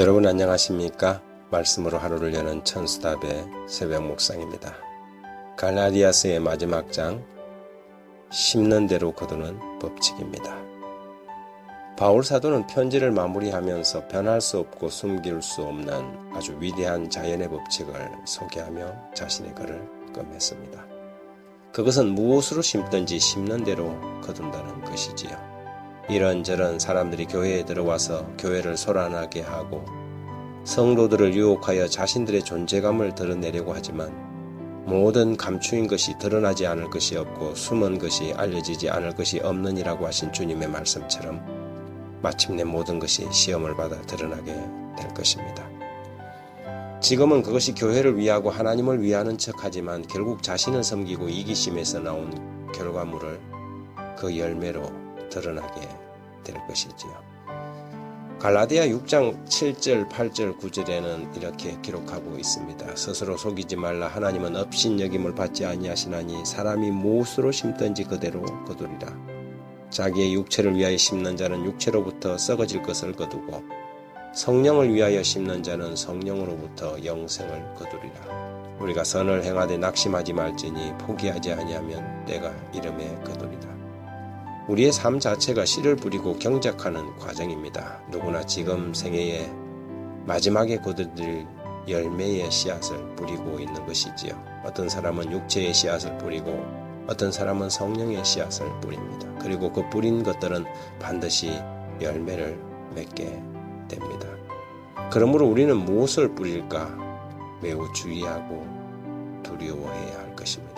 여러분 안녕하십니까? 말씀으로 하루를 여는 천수답의 새벽 묵상입니다. 갈라디아스의 마지막 장 심는 대로 거두는 법칙입니다. 바울 사도는 편지를 마무리하면서 변할 수 없고 숨길 수 없는 아주 위대한 자연의 법칙을 소개하며 자신의 글을 끝맺습니다. 그것은 무엇으로 심든지 심는 대로 거둔다는 것이지요. 이런저런 사람들이 교회에 들어와서 교회를 소란하게 하고 성도들을 유혹하여 자신들의 존재감을 드러내려고 하지만 모든 감추인 것이 드러나지 않을 것이 없고 숨은 것이 알려지지 않을 것이 없느니라고 하신 주님의 말씀처럼 마침내 모든 것이 시험을 받아 드러나게 될 것입니다. 지금은 그것이 교회를 위하고 하나님을 위하는 척하지만 결국 자신을 섬기고 이기심에서 나온 결과물을 그 열매로 드러나게 될 것이지요. 갈라디아 6장 7절, 8절, 9절에는 이렇게 기록하고 있습니다. 스스로 속이지 말라 하나님은 업신여김을 받지 아니하시나니 사람이 무엇으로 심든지 그대로 거두리라. 자기의 육체를 위하여 심는 자는 육체로부터 썩어질 것을 거두고 성령을 위하여 심는 자는 성령으로부터 영생을 거두리라. 우리가 선을 행하되 낙심하지 말지니 포기하지 아니하면 때가 이름에 거두리라. 우리의 삶 자체가 씨를 뿌리고 경작하는 과정입니다. 누구나 지금 생애에 마지막에 거두들 열매의 씨앗을 뿌리고 있는 것이지요. 어떤 사람은 육체의 씨앗을 뿌리고 어떤 사람은 성령의 씨앗을 뿌립니다. 그리고 그 뿌린 것들은 반드시 열매를 맺게 됩니다. 그러므로 우리는 무엇을 뿌릴까 매우 주의하고 두려워해야 할 것입니다.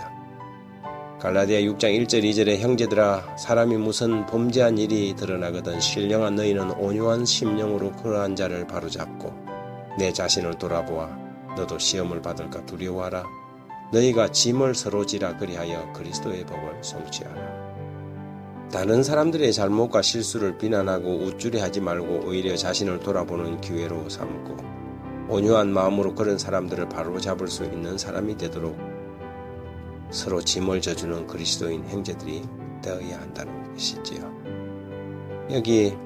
갈라디아 6장 1절 2절에 형제들아 사람이 무슨 범죄한 일이 드러나거든 신령한 너희는 온유한 심령으로 그러한 자를 바로잡고 내 자신을 돌아보아 너도 시험을 받을까 두려워하라. 너희가 짐을 서로 지라 그리하여 그리스도의 법을 성취하라. 다른 사람들의 잘못과 실수를 비난하고 우쭐해하지 말고 오히려 자신을 돌아보는 기회로 삼고 온유한 마음으로 그런 사람들을 바로잡을 수 있는 사람이 되도록 서로 짐을 져주는 그리스도인 형제들이 되어야 한다는 것이지요. 여기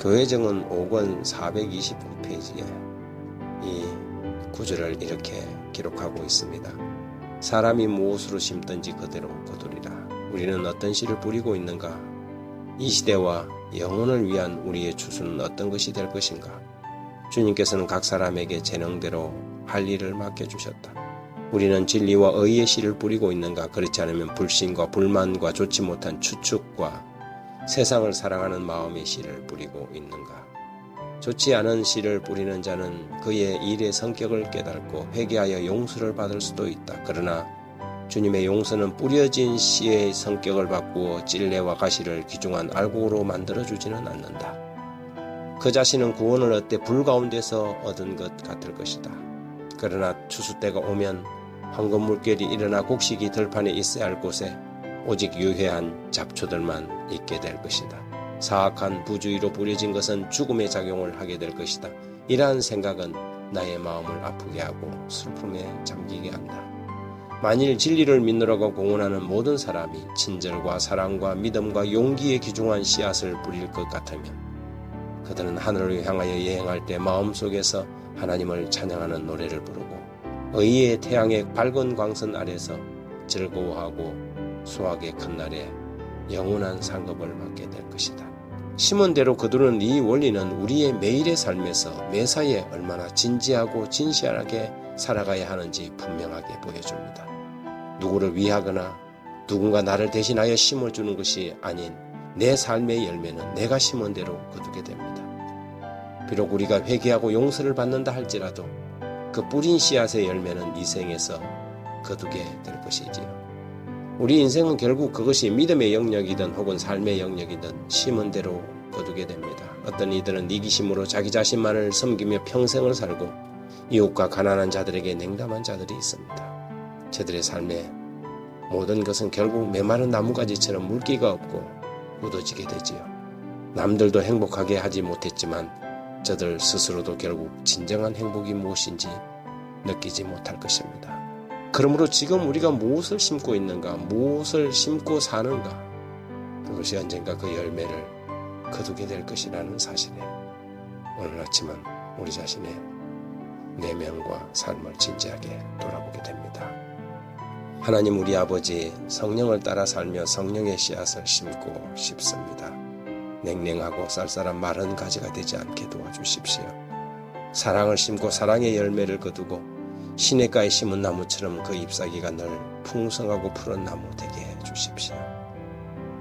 교회정은 5권 429페이지에 이 구절을 이렇게 기록하고 있습니다. 사람이 무엇으로 심든지 그대로 거두리라. 우리는 어떤 씨를 뿌리고 있는가? 이 시대와 영혼을 위한 우리의 추수는 어떤 것이 될 것인가? 주님께서는 각 사람에게 재능대로 할 일을 맡겨주셨다. 우리는 진리와 의의 씨를 뿌리고 있는가 그렇지 않으면 불신과 불만과 좋지 못한 추측과 세상을 사랑하는 마음의 씨를 뿌리고 있는가 좋지 않은 씨를 뿌리는 자는 그의 일의 성격을 깨닫고 회개하여 용서를 받을 수도 있다. 그러나 주님의 용서는 뿌려진 씨의 성격을 바꾸어 찔레와 가시를 귀중한 알곡으로 만들어주지는 않는다. 그 자신은 구원을 얻되 불 가운데서 얻은 것 같을 것이다. 그러나 추수 때가 오면 황금 물결이 일어나 곡식이 들판에 있어야 할 곳에 오직 유해한 잡초들만 있게 될 것이다. 사악한 부주의로 뿌려진 것은 죽음의 작용을 하게 될 것이다. 이러한 생각은 나의 마음을 아프게 하고 슬픔에 잠기게 한다. 만일 진리를 믿느라고 공언하는 모든 사람이 친절과 사랑과 믿음과 용기에 기중한 씨앗을 뿌릴 것 같으면 그들은 하늘을 향하여 여행할 때 마음속에서 하나님을 찬양하는 노래를 부르고 의의 태양의 밝은 광선 아래서 즐거워하고 수학의 큰 날에 영원한 상급을 받게 될 것이다. 심은 대로 그들은 이 원리는 우리의 매일의 삶에서 매사에 얼마나 진지하고 진실하게 살아가야 하는지 분명하게 보여줍니다. 누구를 위하거나 누군가 나를 대신하여 심어주는 것이 아닌 내 삶의 열매는 내가 심은 대로 거두게 됩니다. 비록 우리가 회개하고 용서를 받는다 할지라도 그 뿌린 씨앗의 열매는 이 생에서 거두게 될 것이지요. 우리 인생은 결국 그것이 믿음의 영역이든 혹은 삶의 영역이든 심은 대로 거두게 됩니다. 어떤 이들은 이기심으로 자기 자신만을 섬기며 평생을 살고 이웃과 가난한 자들에게 냉담한 자들이 있습니다. 저들의 삶에 모든 것은 결국 메마른 나무가지처럼 물기가 없고 묻어지게 되지요. 남들도 행복하게 하지 못했지만 저들 스스로도 결국 진정한 행복이 무엇인지 느끼지 못할 것입니다. 그러므로 지금 우리가 무엇을 심고 있는가, 무엇을 심고 사는가, 그것이 언젠가 그 열매를 거두게 될 것이라는 사실에 오늘 아침은 우리 자신의 내면과 삶을 진지하게 돌아보게 됩니다. 하나님 우리 아버지 성령을 따라 살며 성령의 씨앗을 심고 싶습니다. 냉랭하고 쌀쌀한 마른 가지가 되지 않게 도와주십시오. 사랑을 심고 사랑의 열매를 거두고 시냇가에 심은 나무처럼 그 잎사귀가 늘 풍성하고 푸른 나무 되게 해 주십시오.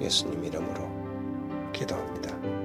예수님 이름으로 기도합니다.